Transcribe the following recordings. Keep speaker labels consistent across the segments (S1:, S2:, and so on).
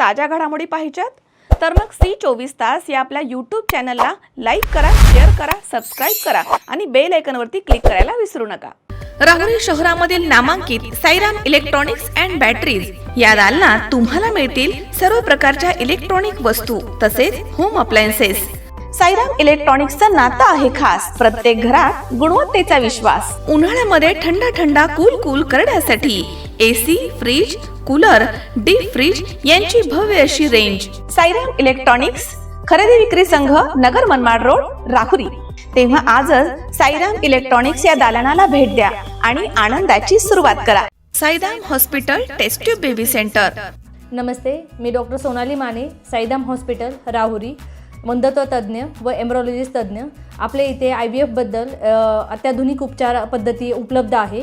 S1: ताज्या घडामोडी पाहिजेत? तर मग सी चोवीस तास या आपल्या यूट्यूब चॅनलला लाईक करा शेअर करा सबस्क्राईब करा आणि बेल आयकॉनवरती क्लिक करायला विसरू नका. राहुरी शहरामधील नामांकित साईराम इलेक्ट्रॉनिक्स अँड बॅटरीज या दालनात तुम्हाला मिळतील सर्व प्रकारच्या इलेक्ट्रॉनिक वस्तू तसेच होम अप्लायन्सेस साईराम इलेक्ट्रॉनिक्सचं नातं आहे खास. प्रत्येक घरात गुणवत्तेचा विश्वास. उन्हाळ्यामध्ये थंड थंडा कूल कूल करण्यासाठी AC fridge cooler deep fridge यांची भव्य अशी रेंज साईराम इलेक्ट्रॉनिक्स खरेदी विक्री संघ नगर मनमाड रोड राहुरी. तेव्हा आजच साईराम इलेक्ट्रॉनिक्स या दालनाला भेट द्या आणि आनंदाची सुरुवात करा. Sairam hospital test tube baby centre
S2: नमस्ते मी डॉक्टर सोनाली माने साईदाम हॉस्पिटल राहुरी मंदत्व तज्ज्ञ व एम्ब्रॉलॉजिस्ट तज्ज्ञ आपल्या इथे आय बी एफबद्दल अत्याधुनिक उपचार पद्धती उपलब्ध आहे.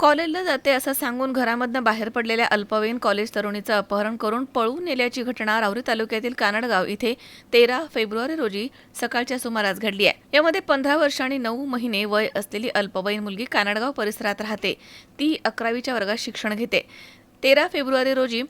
S1: कॉलेजला जाते असं सांगून घरामधनं बाहेर पडलेल्या अल्पवयीन कॉलेज तरुणीचं अपहरण करून पळून नेल्याची घटना रावरी तालुक्यातील कानडगाव इथे तेरा फेब्रुवारी रोजी सकाळच्या सुमारास घडली आहे. यामध्ये पंधरा वर्ष आणि नऊ महिने वय असलेली अल्पवयीन मुलगी कानडगाव परिसरात राहते. ती अकरावीच्या वर्गात शिक्षण घेते. तेरा फेब्रुवारी रोजी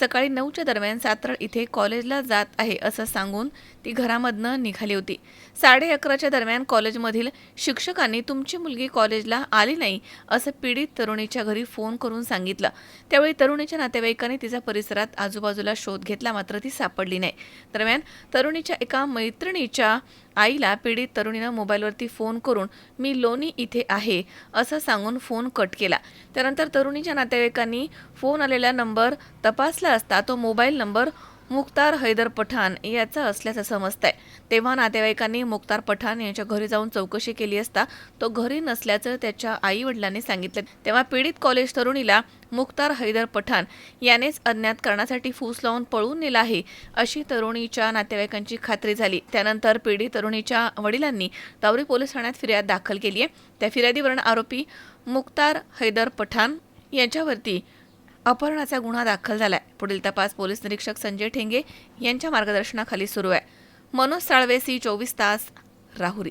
S1: सकाळी नऊच्या दरम्यान सातरळ इथे कॉलेजला जात आहे असं सांगून ती घरामधनं निघाली होती. साडे अकराच्या दरम्यान कॉलेजमधील शिक्षकांनी तुमची मुलगी कॉलेजला आली नाही असं पीडित तरुणीच्या घरी फोन करून सांगितलं. त्यावेळी तरुणीच्या नातेवाईकांनी तिचा परिसरात आजूबाजूला शोध घेतला मात्र ती सापडली नाही. दरम्यान तरुणीच्या एका मैत्रिणीच्या आईला पीडित तरुणीनं मोबाईलवरती फोन करून मी लोणी इथे आहे असं सांगून फोन कट केला. त्यानंतर तरुणीच्या नातेवाईकांनी फोन आलेला नंबर तपास तपासला असता तो मोबाईल नंबर मुख्तार हैदर पठाण याचा असल्याचं समजत आहे तेव्हा नातेवाईकांनी मुख्तार पठाण यांच्या घरी जाऊन चौकशी केली असता तो घरी नसल्याचं त्याच्या आई वडिलांनी सांगितलं. तेव्हा पीडित कॉलेज तरुणीला मुख्तार हैदर पठाण यानेच अज्ञात करण्यासाठी फूस लावून पळून नेला आहे अशी तरुणीच्या नातेवाईकांची खात्री झाली. त्यानंतर पीडित तरुणीच्या वडिलांनी तावरी पोलीस ठाण्यात फिर्याद दाखल केली आहे त्या फिर्यादीवरून आरोपी मुख्तार हैदर पठाण यांच्यावरती अपहरणाचा गुन्हा दाखल झालाय. पुढील तपास पोलीस निरीक्षक संजय ठेंगे यांच्या मार्गदर्शनाखाली सुरू आहे. मनोज साळवे सी चोवीस तास राहुरी.